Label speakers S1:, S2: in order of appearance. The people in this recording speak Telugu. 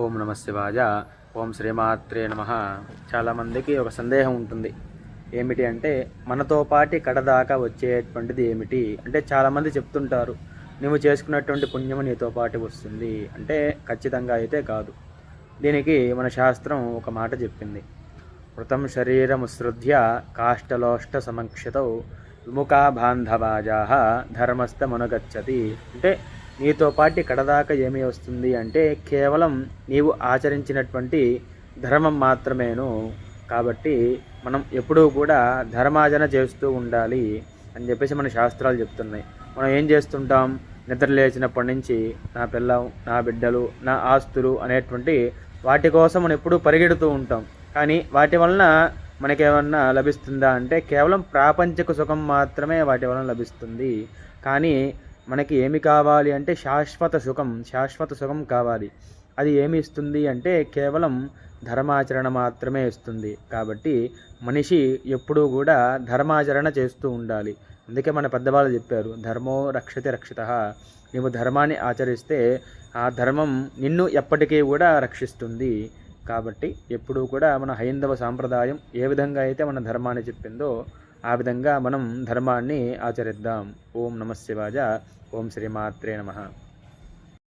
S1: ఓం నమ శివాయ. ఓం శ్రీమాత్రే నమ. చాలామందికి ఒక సందేహం ఉంటుంది. ఏమిటి అంటే మనతో పాటి కడదాకా వచ్చేటువంటిది ఏమిటి అంటే చాలామంది చెప్తుంటారు నువ్వు చేసుకున్నటువంటి పుణ్యం నీతో పాటు వస్తుంది. అంటే ఖచ్చితంగా అయితే కాదు. దీనికి మన శాస్త్రం ఒక మాట చెప్పింది. మృతం శరీరముసృధ్య కాష్టలోష్ట సమక్షత విముఖా బాంధవాజా ధర్మస్థమునగచ్చతి అంటే నీతో పాటు కడదాకా ఏమి వస్తుంది అంటే కేవలం నీవు ఆచరించినటువంటి ధర్మం మాత్రమేను. కాబట్టి మనం ఎప్పుడూ కూడా ధర్మాచరణ చేస్తూ ఉండాలి అని చెప్పేసి మన శాస్త్రాలు చెప్తున్నాయి. మనం ఏం చేస్తుంటాం? నిద్ర లేచినప్పటి నుంచి నా పిల్లం నా బిడ్డలు నా ఆస్తులు అనేటువంటి వాటి కోసం మనం ఎప్పుడూ పరిగెడుతూ ఉంటాం. కానీ వాటి వలన మనకేమన్నా లభిస్తుందా అంటే కేవలం ప్రాపంచిక సుఖం మాత్రమే వాటి వలన లభిస్తుంది. కానీ మనకి ఏమి కావాలి అంటే శాశ్వత సుఖం శాశ్వత సుఖం కావాలి. అది ఏమి ఇస్తుంది అంటే కేవలం ధర్మాచరణ మాత్రమే ఇస్తుంది. కాబట్టి మనిషి ఎప్పుడూ కూడా ధర్మాచరణ చేస్తూ ఉండాలి. అందుకే మన పెద్దవాళ్ళు చెప్పారు ధర్మో రక్షతి రక్షిత. నీవు ధర్మాన్ని ఆచరిస్తే ఆ ధర్మం నిన్ను ఎప్పటికీ కూడా రక్షిస్తుంది. కాబట్టి ఎప్పుడూ కూడా మన హైందవ సాంప్రదాయం ఏ విధంగా అయితే మన ధర్మాన్ని చెప్పిందో ఆ విధంగా మనం ధర్మాన్ని ఆచరిద్దాం. ఓం నమ శివాయ. ఓం శ్రీమాత్రే నమ.